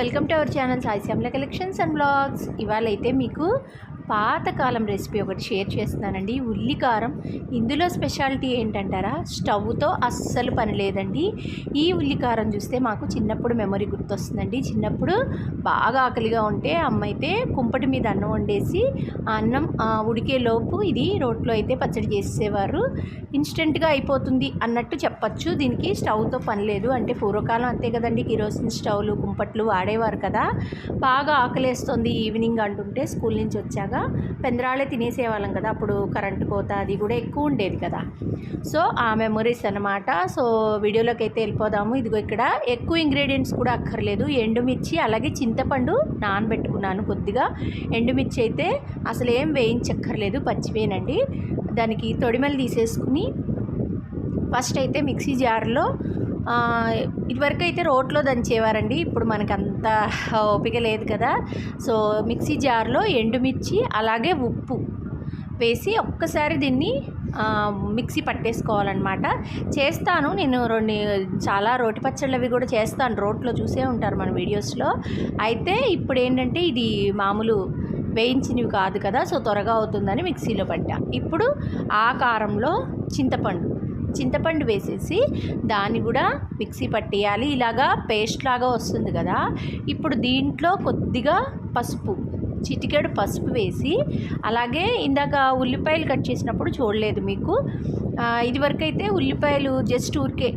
Welcome to our channel Sai Shyamala collections and blogs. ఇవాళ అయితే మీకు పాతకాలం రెసిపీ ఒకటి షేర్ చేస్తున్నానండి. ఉల్లికారం. ఇందులో స్పెషాలిటీ ఏంటంటారా? స్టవ్తో అస్సలు పని లేదండి. ఈ ఉల్లికారం చూస్తే మాకు చిన్నప్పుడు మెమరీ గుర్తొస్తుందండి. చిన్నప్పుడు బాగా ఆకలిగా ఉంటే అమ్మ అయితే కుంపటి మీద అన్నం వండేసి అన్నం ఉడికేలోపు ఇది రోట్లో అయితే పచ్చడి చేసేవారు. ఇన్స్టెంట్గా అయిపోతుంది అన్నట్టు చెప్పచ్చు. దీనికి స్టవ్తో పని లేదు అంటే పూర్వకాలం అంతే కదండి. కిరోసిన్ స్టవ్లు కుంపట్లు వాడేవారు కదా. బాగా ఆకలేస్తుంది ఈవినింగ్ అంటుంటే స్కూల్ నుంచి వచ్చాక. పెందరాళ్ళే తినేసేవాళ్ళం కదా. అప్పుడు కరెంటు కోత అది కూడా ఎక్కువ ఉండేది కదా. సో ఆ మెమొరీస్ అనమాట సో వీడియోలోకి అయితే వెళ్ళిపోదాము. ఇదిగో ఇక్కడ ఎక్కువ ఇంగ్రీడియంట్స్ కూడా అక్కర్లేదు. ఎండుమిర్చి అలాగే చింతపండు నానబెట్టుకున్నాను కొద్దిగా. ఎండుమిర్చి అయితే అసలు ఏం వేయించక్కర్లేదు. పచ్చివేనండి. దానికి తొడిమలు తీసేసుకుని ఫస్ట్ అయితే మిక్సీ జార్లో ఇదివరకు అయితే రోట్లో దంచేవారండి. ఇప్పుడు మనకు అంత ఓపిక లేదు కదా. సో మిక్సీ జార్లో ఎండుమిర్చి అలాగే ఉప్పు వేసి ఒక్కసారి దీన్ని మిక్సీ పట్టేసుకోవాలన్నమాట. చేస్తాను. నేను రెండు చాలా రోటి పచ్చళ్ళు అవి కూడా చేస్తాను. రోట్లో చూసే ఉంటారు మన వీడియోస్లో. అయితే ఇప్పుడు ఏంటంటే ఇది మామూలు వేయించినవి కాదు కదా. సో త్వరగా అవుతుందని మిక్సీలో పట్టా. ఇప్పుడు ఆ కారంలో చింతపండు చింతపండు వేసేసి దాన్ని కూడా మిక్సీ పట్టేయాలి. ఇలాగా పేస్ట్ లాగా వస్తుంది కదా. ఇప్పుడు దీంట్లో కొద్దిగా పసుపు చిటికెడు పసుపు వేసి అలాగే ఇందాక ఉల్లిపాయలు కట్ చేసినప్పుడు చూడలేదు మీకు. ఇదివరకైతే ఉల్లిపాయలు జస్ట్ ఊరికే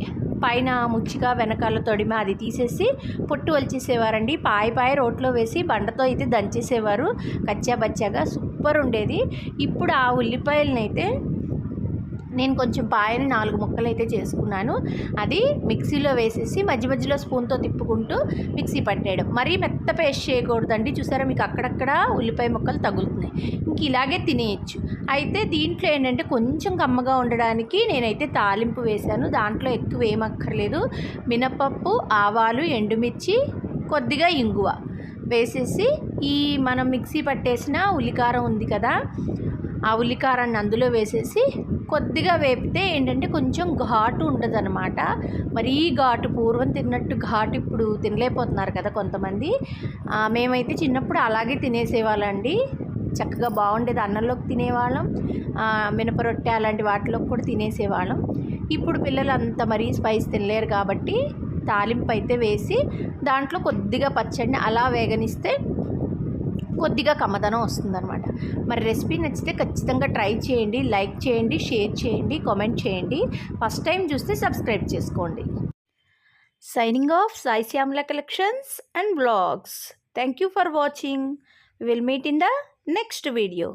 పైన ముచ్చిగా వెనకాల తొడిమ అది తీసేసి పొట్టు వలిచేసేవారండి. పాయ పాయ రోట్లో వేసి బండతో అయితే దంచేసేవారు. కచ్చా బచ్చాగా సూపర్ ఉండేది. ఇప్పుడు ఆ ఉల్లిపాయలని అయితే నేను కొంచెం పాయని నాలుగు ముక్కలు అయితే చేసుకున్నాను. అది మిక్సీలో వేసేసి మధ్య మధ్యలో స్పూన్తో తిప్పుకుంటూ మిక్సీ పట్టేయడం. మరీ మెత్త పేస్ట్ చేయకూడదండి. చూసారా మీకు అక్కడక్కడ ఉల్లిపాయ ముక్కలు తగులుతున్నాయి. ఇంక ఇలాగే తినేయచ్చు. అయితే దీంట్లో ఏంటంటే కొంచెం కమ్మగా ఉండడానికి నేనైతే తాలింపు వేశాను. దాంట్లో ఎక్కువ ఏమక్కర్లేదు. మినపప్పు ఆవాలు ఎండుమిర్చి కొద్దిగా ఇంగువ వేసేసి ఈ మనం మిక్సీ పట్టేసిన ఉల్లికారం ఉంది కదా ఆ ఉల్లికారాన్ని అందులో వేసేసి కొద్దిగా వేపితే ఏంటంటే కొంచెం ఘాటు ఉండదు అనమాట మరీ ఘాటు పూర్వం తిన్నట్టు ఘాటు ఇప్పుడు తినలేకపోతున్నారు కదా కొంతమంది. మేమైతే చిన్నప్పుడు అలాగే తినేసేవాళ్ళండి. చక్కగా బాగుండేది అన్నంలోకి తినేవాళ్ళం. మినపరొట్టె మినప రొట్టె అలాంటి వాటిలోకి కూడా తినేసేవాళ్ళం. ఇప్పుడు పిల్లలు అంత మరీ స్పైస్ తినలేరు కాబట్టి తాలింపు అయితే వేసి దాంట్లో కొద్దిగా పచ్చడిని అలా వేగనిస్తే కొద్దిగా కమ్మదనం వస్తుందన్నమాట. మరి రెసిపీ నచ్చితే ఖచ్చితంగా ట్రై చేయండి లైక్ చేయండి షేర్ చేయండి కామెంట్ చేయండి. ఫస్ట్ టైం చూస్తే సబ్స్క్రైబ్ చేసుకోండి. Signing off Sai Shyamala collections and blogs. Thank you for watching. Will meet in the next video